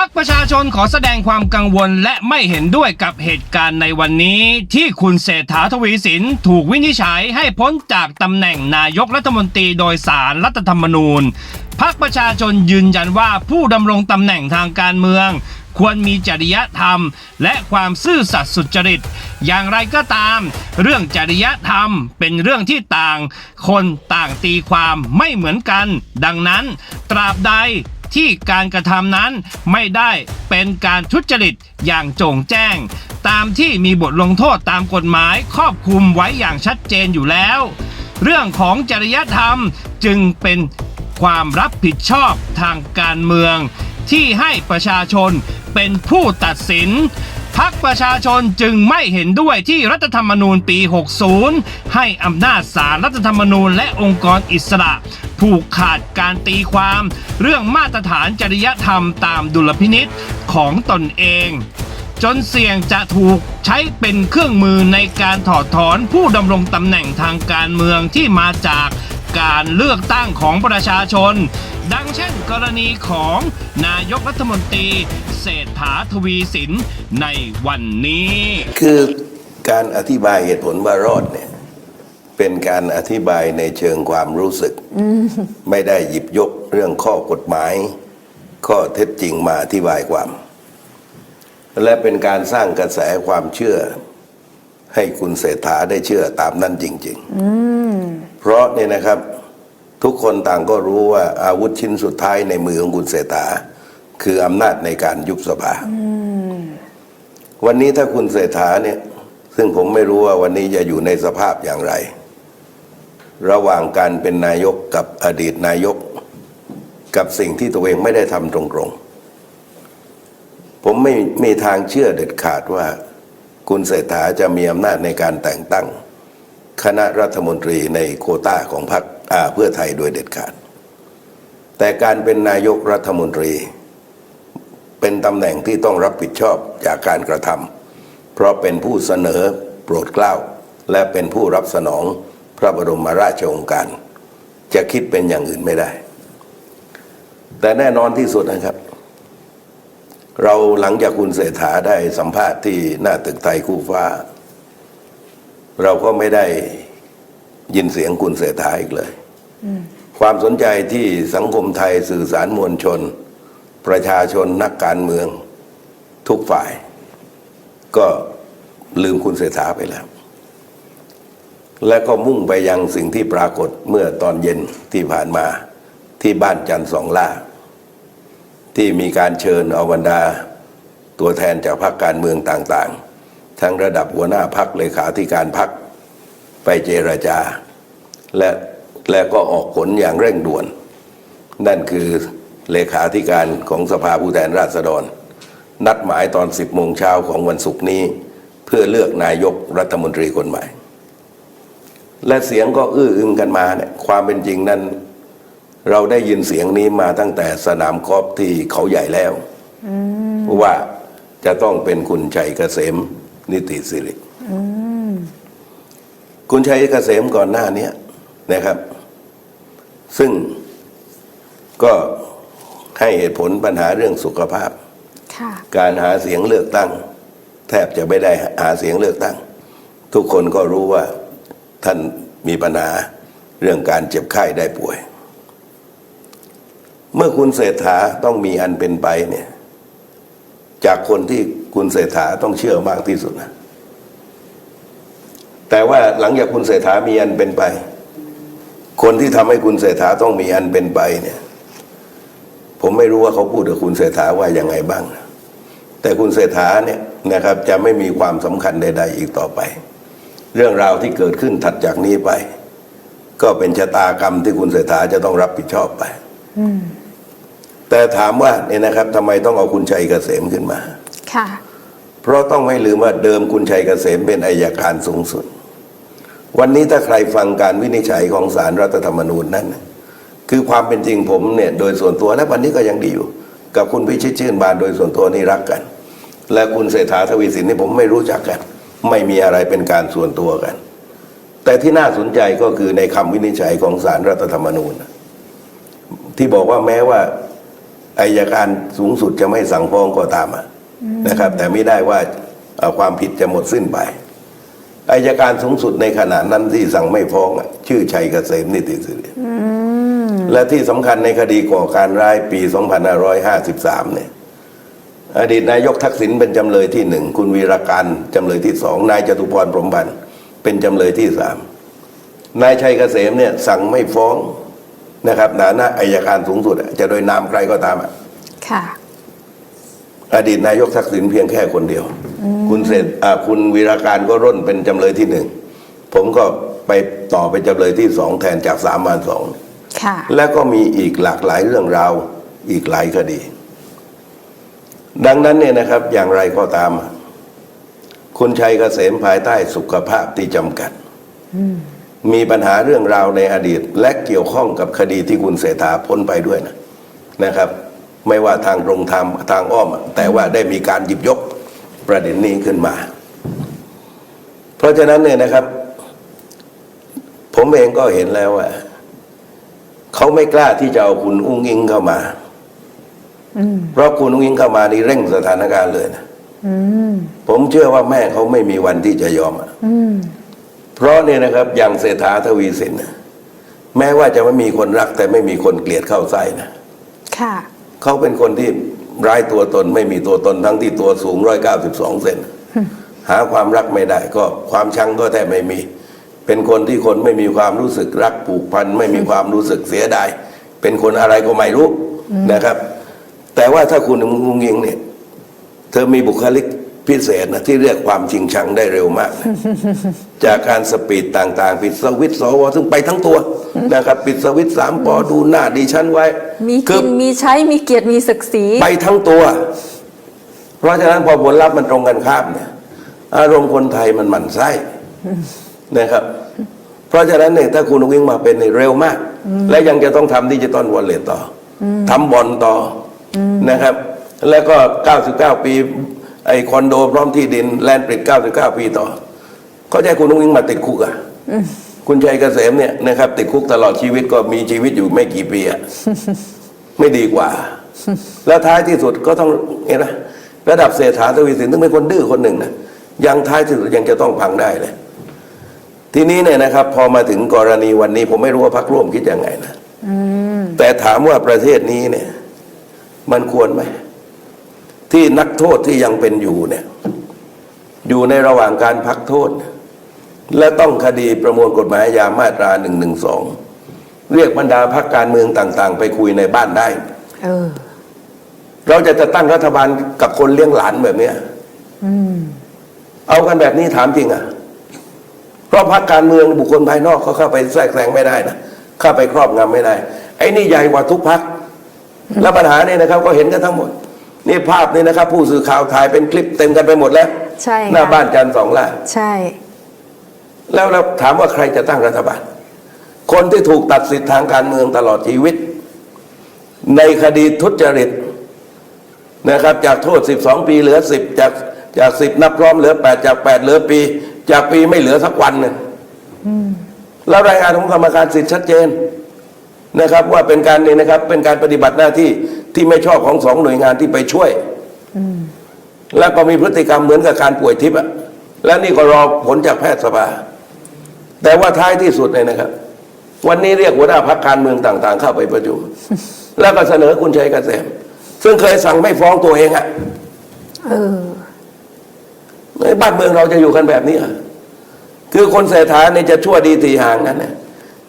พักประชาชนขอแสดงความกังวลและไม่เห็นด้วยกับเหตุการณ์ในวันนี้ที่คุณเศรษฐาทวีสินถูกวินิจฉัยให้พ้นจากตำแหน่งนายกรัฐมนตรีโดยสารรัฐธรรมนูญพักประชาชนยืนยันว่าผู้ดำรงตำแหน่งทางการเมือง ควรมีจริยธรรม และความซื่อสัตย์สุจริต อย่างไรก็ตาม เรื่องจริยธรรมเป็นเรื่องที่ต่าง คนต่างตีความไม่เหมือนกัน ดังนั้น ตราบใด ที่การกระทำนั้นไม่ได้เป็นการทุจริตอย่างโจ่งแจ้ง ตามที่มีบทลงโทษตามกฎหมายครอบคลุมไว้อย่างชัดเจนอยู่แล้ว เรื่องของจริยธรรมจึงเป็นความรับผิดชอบทางการเมือง ที่ให้ประชาชนเป็นผู้ตัดสินพักประชาชนจึงไม่เห็นด้วยที่รัฐธรรมนูญปี 60 ให้อำนาจศาลรัฐธรรมนูญและองค์กรอิสระ ผูกขาดการตีความ เรื่องมาตรฐานจริยธรรมตามดุลพินิษของตนเอง จนเสี่ยงจะถูกใช้เป็นเครื่องมือในการถอดถอนผู้ดำรงตำแหน่งทางการเมืองที่มาจากการเลือกตั้งของประชาชน ดังเช่นกรณีของนายกรัฐมนตรีเศรษฐาทวีสินในวันนี้ คือการอธิบายเหตุผลว่ารอดเนี่ย เป็นการอธิบายในเชิงความรู้สึก ไม่ได้หยิบยกเรื่องข้อกฎหมาย ข้อเท็จจริงมาอธิบายความ และเป็นการสร้างกระแสความเชื่อ ให้คุณเศรษฐาได้เชื่อตามนั้นจริงๆเพราะเนี่ยนะครับ ทุกคนต่างก็รู้ว่าอาวุธชิ้นสุดท้ายในมือของคุณเศรษฐา คืออำนาจในการยุบสภาวันนี้ถ้าคุณเศรษฐาเนี่ย ซึ่งผมไม่รู้ว่าวันนี้จะอยู่ในสภาพอย่างไร ระหว่างการเป็นนายกกับอดีตนายก กับสิ่งที่ตัวเองไม่ได้ทำตรงๆ ผมไม่มีทางเชื่อเด็ดขาดว่า คุณเศรษฐาจะมีอำนาจในการแต่งตั้ง คณะรัฐมนตรีในโคต้าของพรรคอาเพื่อไทยโดยเด็ดขาด แต่การเป็นนายกรัฐมนตรี เป็นตำแหน่งที่ต้องรับผิดชอบจากการกระทำเพราะเป็นผู้เสนอโปรดเกล้าและเป็นผู้รับสนอง พระบรมราชโองการ จะคิดเป็นอย่างอื่นไม่ได้ แต่แน่นอนที่สุดนะครับ เราหลังจากคุณเศรษฐาได้สัมภาษณ์ที่หน้าตึกไทยคู่ฟ้า เราก็ไม่ได้ยินเสียงคุณเศรษฐาอีกเลยความสนใจที่สังคมไทยสื่อสารมวลชน ประชาชนนักการเมือง ทุกฝ่าย ก็ลืมคุณเศรษฐาไปแล้ว และก็มุ่งไปยังสิ่งที่ปรากฏเมื่อตอนเย็นที่ผ่านมาที่บ้านจันทร์สองล่า ที่มีการเชิญเอาบรรดา ตัวแทนจากพรรคการเมืองต่างๆ ทั้งระดับหัวหน้าพรรคเลขาธิการพรรคไปเจรจา และและก็ออกผลอย่างเร่งด่วน นั่นคือเลขาธิการของสภาผู้แทนราษฎร นัดหมายตอน 10โมงเช้าของวันศุกร์นี้ เพื่อเลือกนายกรัฐมนตรีคนใหม่ และเสียงก็อื้ออึงกันมาเนี่ยความเป็นจริงนั้น เราได้ยินเสียงนี้มาตั้งแต่สนามกอล์ฟที่เขาใหญ่แล้วว่าจะต้องเป็นคุณชัยเกษมนิติสิริคุณชัยเกษมก่อนหน้าเนี้ยนะครับ ซึ่งก็ให้เหตุผลปัญหาเรื่องสุขภาพค่ะการหาเสียงเลือกตั้ง แทบจะไม่ได้หาเสียงเลือกตั้ง ทุกคนก็รู้ว่า ท่านมีปัญหาเรื่องการเจ็บไข้ได้ป่วย เมื่อคุณเศรษฐาต้องมีอันเป็นไปเนี่ยจากคนที่คุณเศรษฐาต้องเชื่อมากที่สุดนะแต่ว่าหลังจากคุณเศรษฐามีอันเป็นไป คนที่ทำให้คุณเศรษฐาต้องมีอันเป็นไปเนี่ยผมไม่รู้ว่าเขาพูดกับคุณเศรษฐาว่ายังไงบ้าง แต่คุณเศรษฐาเนี่ยนะครับจะไม่มีความสำคัญใด ๆ อีกต่อไป เรื่องราวที่เกิดขึ้นถัดจากนี้ไป ก็เป็นชะตากรรมที่คุณเศรษฐาจะต้องรับผิดชอบไปแต่ถามว่าเนี่ยนะครับทำไมต้องเอาคุณชัยเกษมขึ้นมา ค่ะ เพราะต้องไม่ลืมว่าเดิมคุณชัยเกษมเป็นอายการสูงสุด วันนี้ถ้าใครฟังการวินิจฉัยของศาลรัฐธรรมนูญนั้นน่ะคือความเป็นจริงผมเนี่ยโดยส่วนตัวและวันนี้ก็ยังดีอยู่ กับคุณพิชิตชื่นบานโดยส่วนตัวนี่รักกัน และคุณเศรษฐาทวีสินนี่ผมไม่รู้จักกัน ไม่มีอะไรเป็นการส่วนตัวกัน แต่ที่น่าสนใจก็คือในคำวินิจฉัยของศาลรัฐธรรมนูญ ที่บอกว่าแม้ว่าอายการสูงสุดจะไม่สั่งฟ้องก็ตามนะครับ แต่ไม่ได้ว่าความผิดจะหมดสิ้นไปอายการสูงสุดในขณะนั้นที่สั่งไม่ฟ้องชื่อชัยเกษมนิติสิริและที่สำคัญในคดีก่อการร้ายปี 2553 เนี่ย อดีตนายกทักษิณเป็นจำเลยที่หนึ่งคุณวีรการจำเลยที่สองนายจตุพรพรหมพันธ์เป็นจำเลยที่สามนายชัยเกษมเนี่ยสั่งไม่ฟ้องนะครับฐานะอายการสูงสุดอะจะโดยนามใครก็ตามอะค่ะ อดีตนายกทักษิณเพียงแค่คนเดียว คุณเศรษฐอ่าคุณวีรการก็ร่นเป็นจำเลยที่หนึ่งผมก็ไปต่อเป็นจำเลยที่สองแทนจากสามมาสองค่ะและก็มีอีกหลากหลายเรื่องราวอีกหลายคดี ดังนั้นเนี่ยนะครับอย่างไรก็ตาม คุณชัยเกษมภายใต้สุขภาพที่จำกัด มีปัญหาเรื่องราวในอดีต และเกี่ยวข้องกับคดีที่คุณเสถาพ้นไปด้วยนะนะครับ ไม่ว่าทางตรงทางทางอ้อม แต่ว่าได้มีการหยิบยกประเด็นนี้ขึ้นมา เพราะฉะนั้นเนี่ยนะครับ ผมเองก็เห็นแล้วว่าเขาไม่กล้าที่จะเอาคุณอุ้งอิงเข้ามาอืม เพราะคุณอุ้งอิงเข้ามานี่เร่งสถานการณ์เลยนะอืมผมเชื่อว่าแม่เขาไม่มีวันที่จะยอมอะอืมเพราะเนี่ยนะครับอย่างเศรษฐาทวีสินน่ะแม้ว่าจะไม่มีคนรัก แต่ไม่มีคนเกลียดเข้าใส่นะค่ะเขาเป็นคนที่ร้ายตัวตนไม่มีตัวตนทั้งที่ตัวสูงร้อยเก้าสิบสองเซนหาความรักไม่ได้ ก็ความชังก็แทบไม่มี เป็นคนที่คนไม่มีความรู้สึกรักผูกพัน ไม่มีความรู้สึกเสียดาย เป็นคนอะไรก็ไม่รู้นะครับ แต่ว่าถ้าคุณงุงยิงเนี่ย เธอมีบุคลิกพิเศษนะที่เรียกความจริงชังได้เร็วมากนะจากการสปีดต่าง ๆ ปิดสวิตช์สวซึ่งไปทั้งตัวนะครับ ปิดสวิตช์สามปอดูหน้าดิฉันไว้ มีคืกิอนมีใช้มีเกียรติมีศักดิ์ศรีไปทั้งตัว เพราะฉะนั้นพอผลลัพธ์มันตรงกันข้ามเนี่ยอารมณ์คนไทยมันหมั่นไส้นะครับ เพราะฉะนั้นเนี่ยถ้าคุณวิ่งมาเป็นเนี่ยเร็วมาก และยังจะต้องทำดิจิตอลวอลเล็ตต่ออทำบอลต่ออ นะครับ แล้วก็ 99 ปี ไอคอนโดพร้อมที่ดินแลนด์ปริด99 ปีต่อ เขาจะให้คุณวิ่งมาติดคุกอะคุณชัยเกษมเนี่ยนะครับติดคุกตลอดชีวิตก็มีชีวิตอยู่ไม่กี่ปีอะไม่ดีกว่า แล้วท้ายที่สุดก็ต้องเห็นไหมระดับเศรษฐาทวีสินซึ่งเป็นคนดื้อคนหนึ่งนะยังท้ายที่สุดยังจะต้องพังได้เลย ทีนี้เนี่ยนะครับ พอมาถึงกรณีวันนี้ ผมไม่รู้ว่าพรรคร่วมคิดยังไงนะแต่ถามว่าประเทศนี้เนี่ย มันควรไหม ที่นักโทษที่ยังเป็นอยู่เนี่ย อยู่ในระหว่างการพักโทษ และต้องคดีประมวลกฎหมายอาญามาตราหนึ่งหนึ่งสองเรียกบรรดาพรรคการเมืองต่าง ๆ ไปคุยในบ้านได้เออเราจะจะตั้งรัฐบาลกับคนเลี้ยงหลานแบบเนี้ยอืมเอากันแบบนี้ถามจริงอะ เพราะพรรคการเมืองบุคคลภายนอกเขาเข้าไปแทรกแซงไม่ได้นะเข้าไปครอบงำไม่ได้ ไอ้นี่ใหญ่กว่าทุกพรรค แล้วปัญหาเนี่ยนะครับก็เห็นกันทั้งหมด นี่ภาพนี่นะครับ ผู้สื่อข่าวถ่ายเป็นคลิปเต็มกันไปหมดแล้ว ใช่หน้าค่ะบ้านจันทร์สองล่า ใช่ แล้วเราถามว่าใครจะตั้งรัฐบาล คนที่ถูกตัดสิทธิทางการเมืองตลอดชีวิต ในคดีทุจริตนะครับ จากโทษ 12 ปีเหลือ 10 จากจาก 10 นับพร้อมเหลือ 8 จาก 8 เหลือปี จากปีไม่เหลือสักวันหนึ่งแล้วรายงานของกรรมการสิทธิ์ชัดเจน นะครับว่าเป็นการนี่นะครับ เป็นการปฏิบัติหน้าที่ที่ไม่ชอบของสองหน่วยงานที่ไปช่วยแล้วก็มีพฤติกรรมเหมือนกับการป่วยทิพย์อะแล้วนี่ก็รอผลจากแพทยสภาแต่ว่าท้ายที่สุดเนี่ยนะครับ วันนี้เรียกหัวหน้าพักการเมืองต่าง ๆ เข้าไปประชุมแล้วก็เสนอคุณชัยเกษมซึ่งเคยสั่งไม่ฟ้องตัวเองอะเออในบ้านเมืองเราจะอยู่กันแบบนี้เหรอคือคนเสถาเนี่ยจะชั่วดีตีห่างกันเนี่ย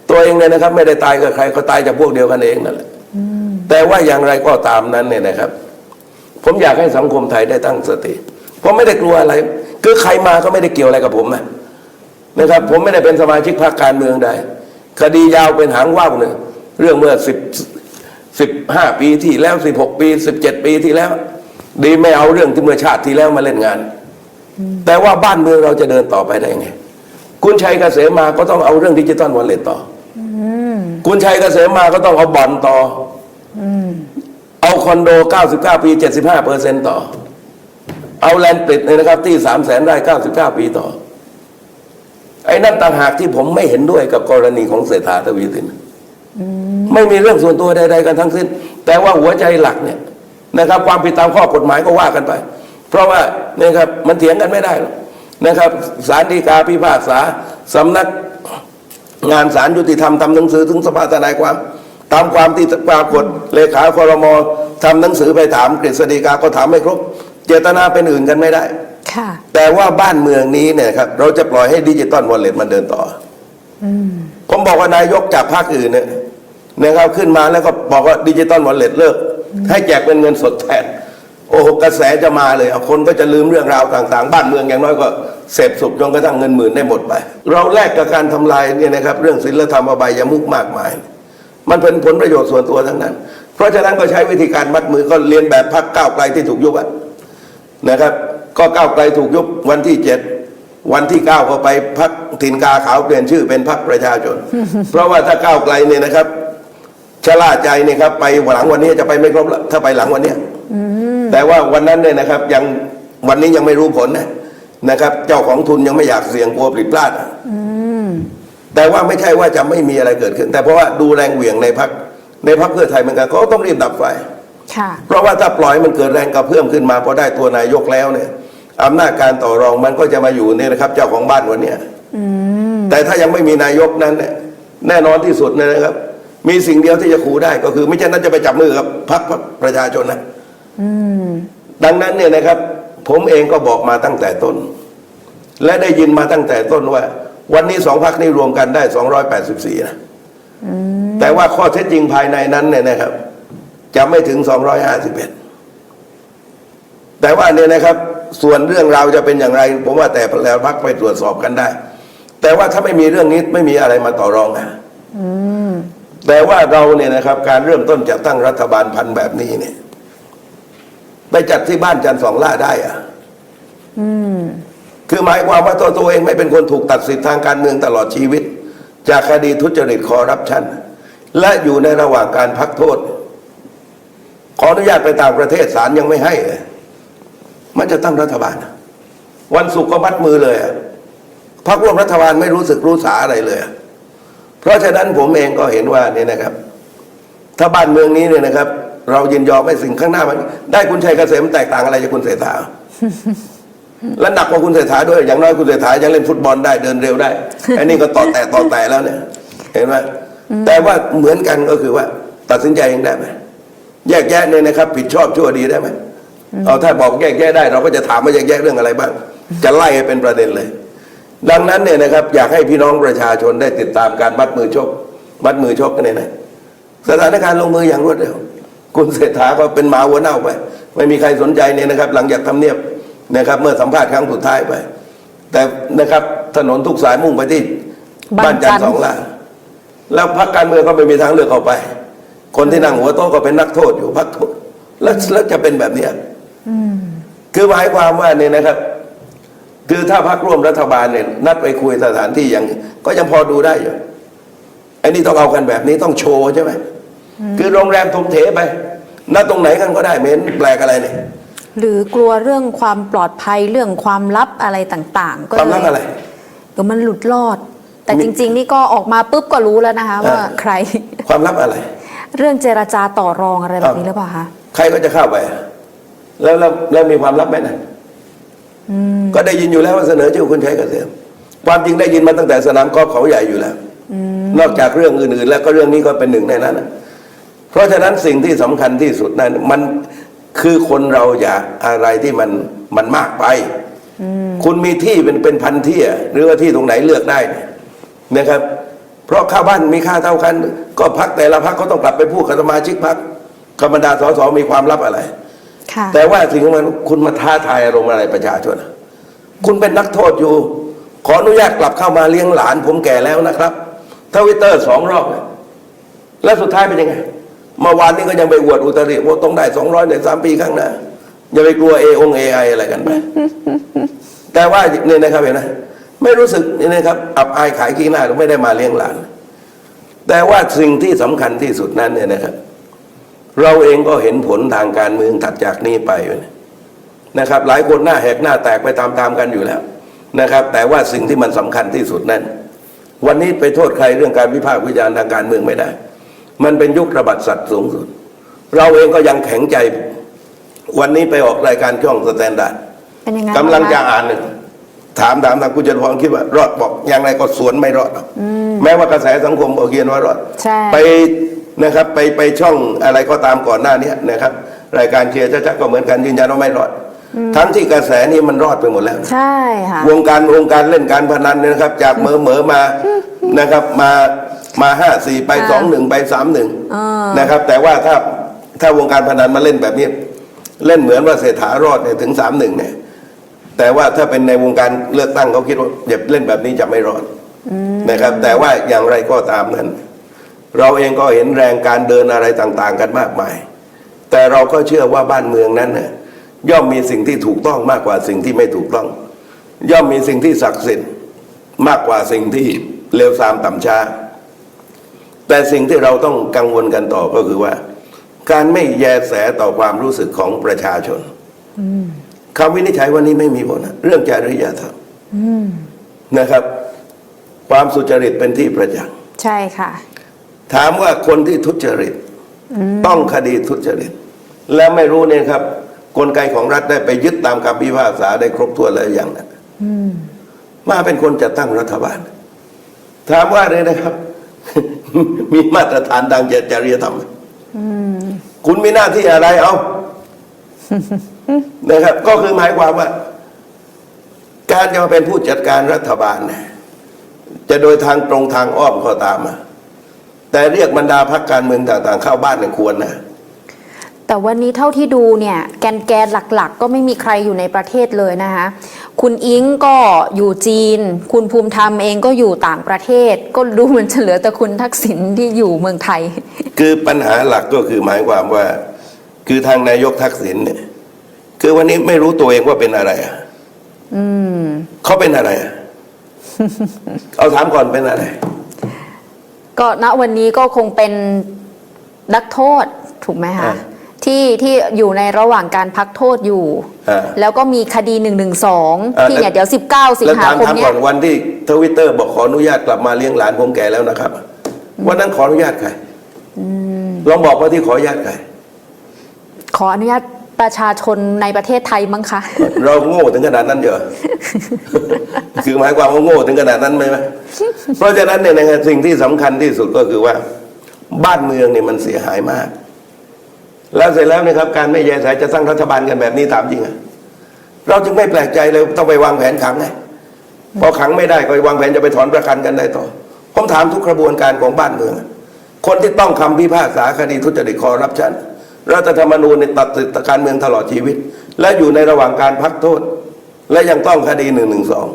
ตัวเองเนี่ยนะครับ ไม่ได้ตายกับใครเขาตายจากพวกเดียวกันเองนั่นแหละแต่ว่าอย่างไรก็ตามนั้นเนี่ยนะครับ ผมอยากให้สังคมไทยได้ตั้งสติ ผมไม่ได้กลัวอะไร คือใครมาก็ไม่ได้เกี่ยวอะไรกับผมนะนะครับ ผมไม่ได้เป็นสมาชิกพรรคการเมืองใดคดียาวเป็นหางว่าวเนี่ยเรื่องเมื่อสิบสิบห้าปีที่แล้วสิบหกปีสิบเจ็ดปีที่แล้ว ดีไม่เอาเรื่องที่เมื่อชาติที่แล้วมาเล่นงาน แต่ว่าบ้านเมืองเราจะเดินต่อไปได้ไง คุณชัยเกษมมาก็ต้องเอาเรื่องดิจิตอลวอลเล็ตต่ออ คุณชัยเกษมมาก็ต้องเอาบ่อนต่ออเอาคอนโด 99 ปี 75เปอร์เซ็นต์ต่อ เอาแลนด์ปริดเนี่ยนะครับ ที่3แสนได้ 99 ปีต่อ ไอ้นั่นต่างหากที่ผมไม่เห็นด้วยกับกรณีของเศรษฐาทวีสินไม่มีเรื่องส่วนตัวใด ๆ กันทั้งสิ้น แต่ว่าหัวใจหลักเนี่ยนะครับ ความผิดตามข้อกฎหมายก็ว่ากันไป เพราะว่านะครับมันเถียงกันไม่ได้หรอกนะครับศาลฎีกาพิพากษาสำนัก งานศาลยุติธรรมทำหนังสือถึงสภาทนายความ ตามความที่ปรากฏเลขาคอรมอทำหนังสือไปถามกฤษฎีกาก็ถามไม่ครบ เจตนาเป็นอื่นกันไม่ได้ค่ะแต่ว่าบ้านเมืองนี้เนี่ยครับ เราจะปล่อยให้ดิจิตอลวอลเล็ตมันเดินต่ออผมบอกว่านายกจากภาคอื่นเนี่ยนะครับขึ้นมาแล้วก็บอกว่าดิจิตอลวอลเล็ตเลิก ให้แจกเป็นเงินสดแทน โอ้โหกระแสจะมาเลยคนก็จะลืมเรื่องราวต่าง ๆ บ้านเมืองอย่างน้อยก็เสพสุขจนกระทั่งเงินหมื่นได้หมดไป เราแลกกับการทำลายเนี่ยนะครับเรื่องศีลธรรมอบายมุกมากมาย มันเป็นผลประโยชน์ส่วนตัวทั้งนั้น เพราะฉะนั้นก็ใช้วิธีการมัดมือก็เรียนแบบพรรคก้าวไกลที่ถูกยุบะนะครับ ก็ก้าวไกลถูกยุบวันที่เจ็ดวันที่เก้าก็ไปพักถิ่นกาขาวเปลี่ยนชื่อเป็นพักประชาชน เพราะว่าถ้าก้าวไกลเนี่ยนะครับชะล่าใจเนี่ยครับไปหลังวันนี้จะไปไม่ครบแล้วถ้าไปหลังวันนี้ แต่ว่าวันนั้นเนี่ยนะครับยังวันนี้ยังไม่รู้ผลนะนะครับ เจ้าของทุนยังไม่อยากเสี่ยงกลัวผิดพลาดอะแต่ว่าไม่ใช่ว่าจะไม่มีอะไรเกิดขึ้น แต่เพราะว่าดูแรงเหวี่ยงในพักในพักเพื่อไทยเหมือนกันเขาก็ต้องรีบดับไฟค่ะเพราะว่าถ้าปล่อยมันเกิดแรงกระเพื่อมขึ้นมาพอได้ตัวนายกแล้วเนี่ยอำนาจการต่อรองมันก็จะมาอยู่เนี่ยนะครับ เจ้าของบ้านวันเนี้ยแต่ถ้ายังไม่มีนายกนั้นเนี่ยแน่นอนที่สุดเนี่ยนะครับ มีสิ่งเดียวที่จะขู่ได้ก็คือ ไม่ใช่นั้นจะไปจับมือกับพรรคประชาชนนะ ดังนั้นเนี่ยนะครับ ผมเองก็บอกมาตั้งแต่ต้น และได้ยินมาตั้งแต่ต้นว่า วันนี้สองพรรคนี้รวมกันได้ 284นะแต่ว่าข้อเท็จจริงภายในนั้นเนี่ยนะครับ จะไม่ถึง 251 แต่ว่าเนี่ยนะครับ ส่วนเรื่องราวจะเป็นอย่างไร ผมว่าแต่แล้วพักไปตรวจสอบกันได้ แต่ว่าถ้าไม่มีเรื่องนี้ไม่มีอะไรมาต่อรองอะแต่ว่าเราเนี่ยนะครับ การเริ่มต้นจะตั้งรัฐบาลพันธุ์แบบนี้เนี่ย ไปจัดที่บ้านจันทร์สองล่าได้อะคือหมายความว่าตัวตัวเองไม่เป็นคนถูกตัดสิทธิทางการเมืองตลอดชีวิต จากคดีทุจริตคอร์รัปชันและอยู่ในระหว่างการพักโทษ ขออนุญาตไปต่างประเทศศาลยังไม่ให้เลยมันจะตั้งรัฐบาลอะวันศุกร์ก็มัดมือเลยอะพักร่วมรัฐบาลไม่รู้สึกรู้สาอะไรเลยอะเพราะฉะนั้นผมเองก็เห็นว่าเนี่ยนะครับ ถ้าบ้านเมืองนี้เนี่ยนะครับ เรายินยอมให้สิ่งข้างหน้ามัน ได้คุณชัยเกษมแตกต่างอะไรจากคุณเศรษฐาและหนักกว่าคุณเศรษฐาด้วยอย่างน้อยคุณเศรษฐายังเล่นฟุตบอลได้เดินเร็วได้อันนี้ก็ต่อแต่ต่อแต่แล้วเนี่ย เห็นไหมแต่ว่าเหมือนกันก็คือว่า ตัดสินใจเองได้ไหมแยกแยะเนี่ยนะครับ ผิดชอบชั่วดีได้ไหมเอาถ้าบอกแยกแยะได้ เราก็จะถามว่าแยกแยะเรื่องอะไรบ้าง จะไล่ให้เป็นประเด็นเลย ดังนั้นเนี่ยนะครับ อยากให้พี่น้องประชาชนได้ติดตามการมัดมือชกมัดมือชกกันเนี่ยนะสถานการณ์ลงมืออย่างรวดเร็ว คุณเศรษฐาก็เป็นหมาหัวเน่าไป ไม่มีใครสนใจเนี่ยนะครับ หลังจากทำเนียบนะครับ เมื่อสัมภาษณ์ครั้งสุดท้ายไป แต่นะครับถนนทุกสายมุ่งไปที่บ้านจันทร์สองล่างแล้วพรรคการเมืองก็ไม่มีทางเลือกเข้าไป คนที่นั่งหัวโต๊ะก็เป็นนักโทษอยู่พักโทษแล้วแล้วจะเป็นแบบเนี้ยคือหมายความว่าเนี่ยนะครับ คือถ้าพรรคร่วมรัฐบาลเนี่ยนัดไปคุยสถานที่อย่าง ก็ยังพอดูได้อยู่ไอ้นี่ต้องเอากันแบบนี้ต้องโชว์ใช่ไหม คือโรงแรมทมเถไปนัดตรงไหนกันก็ได้เหม็นแปลกอะไรเนี่ยหรือกลัวเรื่องความปลอดภัยเรื่องความลับอะไรต่างๆ ก็ความลับอะไรเดี๋ยวมันหลุดรอด แต่มีจริง ๆ นี่ก็ออกมาปุ๊บก็รู้แล้วนะคะ ว่าเออใคร ความลับอะไร เรื่องเจรจาต่อรองอะไรแบบนี้หรือเปล่าคะใครก็จะเข้าไปอะแล้วแล้วแล้วมีความลับไหมนะก็ได้ยินอยู่แล้วว่าเสนอชื่อคุณชัยเกษมความจริงได้ยินมาตั้งแต่สนามกอล์ฟเขาใหญ่อยู่แล้วนอกจากเรื่องอื่นๆ แล้วก็เรื่องนี้ก็เป็นหนึ่งในนั้นนะ เพราะฉะนั้นสิ่งที่สำคัญที่สุดนั้นมันคือคนเราอย่าอะไรที่มันมันมากไป คุณมีที่เป็นเป็นพันที่อะหรือว่าที่ตรงไหนเลือกได้เนี่ยนะครับ เพราะค่าบ้านมีค่าเท่ากัน ก็พักแต่ละพักก็ต้องกลับไปพูดกับสมาชิกพักธรรมดาสสมีความลับอะไรค่ะแต่ว่าสิ่งที่มันคุณมาท้าทายอารมณ์อะไรประชาชนอะคุณเป็นนักโทษอยู่ ขออนุญาตกลับเข้ามาเลี้ยงหลาน ผมแก่แล้วนะครับทวิตเตอร์สองรอบเลยแล้วสุดท้ายเป็นยังไง เมื่อวานนี้ก็ยังไปอวดอุตริว่าต้องได้สองร้อยในสามปีข้างหน้าอย่าไปกลัวเอองเอไออะไรกันไป แต่ว่าเนี่ยนะครับเห็นไหมไม่รู้สึกนี่นะครับ อับอายขายขี้หน้าไม่ได้มาเลี้ยงหลาน แต่ว่าสิ่งที่สำคัญที่สุดนั้นเนี่ยนะครับ เราเองก็เห็นผลทางการเมืองถัดจากนี้ไปเนี่ยนะครับ หลายคนหน้าแหกหน้าแตกไปตามๆกันอยู่แล้วนะครับ แต่ว่าสิ่งที่มันสำคัญที่สุดนั้น วันนี้ไปโทษใครเรื่องการวิพากษ์วิจารณ์ทางการเมืองไม่ได้ มันเป็นยุคระบาดสัตว์สูงสุด เราเองก็ยังแข็งใจ วันนี้ไปออกรายการช่องสแตนดาร์ดเป็นยังไงกำลังจะบ้างคอ่านเนี่ยถามถามทางคุณจตุพรคิดว่ารอดบอกอย่างไรก็สวนไม่รอดหรอกแม้ว่ากระแสสังคมบอกเขียนว่ารอดใช่ไปนะครับ ไปไปช่องอะไรก็ตามก่อนหน้าเนี้นะครับ รายการเชียร์ชัดๆก็เหมือนกันยืนยันว่าไม่รอด ทั้งที่กระแสนี่มันรอดไปหมดแล้วใช่ค่ะวงการวงการเล่นการพนันเนี่ยนะครับ จากเหมอเหมอมานะครับ มา มาห้าสี่ไปอ่าสองหนึ่งไปสามหนึ่งอ่านนะครับ แต่ว่าถ้าถ้าวงการพนันมาเล่นแบบนี้ เล่นเหมือนว่าเศรษฐารอดเนี่ยถึงสามหนึ่งเนี่ยแต่ว่าถ้าเป็นในวงการเลือกตั้งเขาคิดว่าอย่าเล่นแบบนี้จะไม่รอดนะครับ แต่ว่าอย่างไรก็ตามนั้น เราเองก็เห็นแรงการเดินอะไรต่าง ๆ กันมากมาย แต่เราก็เชื่อว่าบ้านเมืองนั้นเนี่ยย่อมมีสิ่งที่ถูกต้องมากกว่าสิ่งที่ไม่ถูกต้อง ย่อมมีสิ่งที่ศักดิ์สิทธิ์มากกว่าสิ่งที่เลวทรามต่ำช้า แต่สิ่งที่เราต้องกังวลกันต่อก็คือว่า การไม่แยแสต่อความรู้สึกของประชาชนคำวินิจฉัยวันนี้ไม่มีผลนะเรื่องจริยธรรมนะครับ ความสุจริตเป็นที่ประจักษ์ใช่ค่ะ ถามว่าคนที่ทุจริตต้องคดีทุจริต แล้วไม่รู้เนี่ยครับ กลไกของรัฐได้ไปยึดตามคำพิพากษาได้ครบถ้วนแล้วอย่างนั้นมาเป็นคนจัดตั้งรัฐบาล ถามว่าเลยนะครับ มีมาตรฐานทางจริยธรรมไหมคุณมีหน้าที่อะไรเอานะครับ ก็คือหมายความว่า การจะมาเป็นผู้จัดการรัฐบาลเนี่ยจะโดยทางตรงทางอ้อมก็ตามมาแต่เรียกบรรดาพรรคการเมืองต่าง ๆ เข้าบ้านเนี่ยควรนะแต่วันนี้เท่าที่ดูเนี่ย แกนแกนหลัก ๆ ก็ไม่มีใครอยู่ในประเทศเลยนะคะ คุณอิงก็อยู่จีน คุณภูมิธรรมเองก็อยู่ต่างประเทศ ก็ดูเหมือนจะเหลือแต่คุณทักษิณที่อยู่เมืองไทย คือปัญหาหลักก็คือหมายความว่า คือทางนายกทักษิณเนี่ยคือวันนี้ไม่รู้ตัวเองว่าเป็นอะไรอะเขาเป็นอะไรอะเอาถามก่อนเป็นอะไร ก็ณวันนี้ก็คงเป็นนักโทษถูกไหมคะอ่า ที่ที่อยู่ในระหว่างการพักโทษอยู่ อ่าแล้วก็มีคดี1นึอ่า ที่เนี่ยเดี๋ยว 19 สิงแล้วหาถามคมถามเนี้ก่ยอนวันที่ทวิตเตอร์บอกขออนุญาตกลับมาเลี้ยงหลานผมแก่แล้วนะครับ วันนั้นขออนุญาตใครลองบอกว่าที่ขออนุญาตใคร ขออนุญาตประชาชนในประเทศไทยมั้งคะ เราโง่ถึงขนาดนั้นเหรอ คือหมายความว่าโง่ถึงขนาดนั้นไหมเพราะฉะนั้นเนี่ยนะครับสิ่งที่สำคัญที่สุดก็คือว่า บ้านเมืองเนี่ยมันเสียหายมาก แล้วเสร็จแล้วนะครับการไม่แยแสจะสร้างรัฐบาลกันแบบนี้ตามจริงอะเราจึงไม่แปลกใจเลยต้องไปวางแผนขังไงพอขังไม่ได้ก็วางแผนจะไปถอนประกันกันได้ต่อ ผมถามทุกกระบวนการของบ้านเมือง คนที่ต้องคำพิพากษาคดีทุจริตคอร์รัปชันรัฐธรรมนูญในตัดสิทธิการเมืองตลอดชีวิต และอยู่ในระหว่างการพักโทษ และยังต้องคดีหนึ่งหนึ่งสอง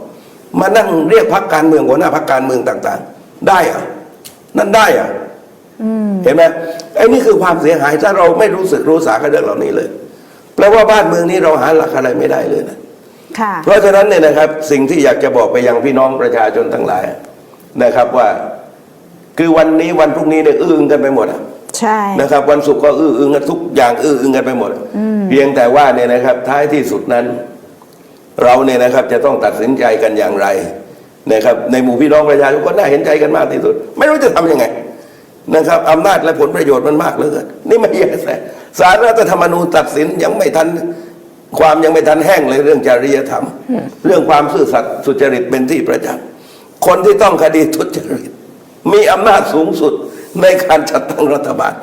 มานั่งเรียกพักการเมืองหัวหน้าพักการเมืองต่างๆ ได้อะนั่นได้อะ เห็นไหมไอ้นี่คือความเสียหายถ้าเราไม่รู้สึกรู้สากับเรื่องเหล่านี้เลยแปลว่าบ้านเมืองนี้เราหาหลักอะไรไม่ได้เลยนะค่ะเพราะฉะนั้นเนี่ยนะครับ สิ่งที่อยากจะบอกไปยังพี่น้องประชาชนทั้งหลายนะครับว่า คือวันนี้วันพรุ่งนี้เนี่ยอื้ออึงกันไปหมดอะใช่นะครับ วันศุกร์ก็อื้ออึงกันทุกอย่างอื้ออึงกันไปหมดเพียงแต่ว่าเนี่ยนะครับ ท้ายที่สุดนั้น เราเนี่ยนะครับ จะต้องตัดสินใจกันอย่างไรนะครับ ในหมู่พี่น้องประชาชนก็น่าเห็นใจกันมากที่สุด ไม่รู้จะทำยังไง นะครับอำนาจและผลประโยชน์มันมากเหลือเกินนี่ไม่ใช่แสสารรัฐธรรมนูญตัดสินยังไม่ทันความยังไม่ทันแห้งเลยเรื่องจริยธรรม เรื่องความซื่อสัตย์สุจริตเป็นที่ประจักษ์คนที่ต้องคดีทุจริต มีอำนาจสูงสุดในการจัดตั้งรัฐบาล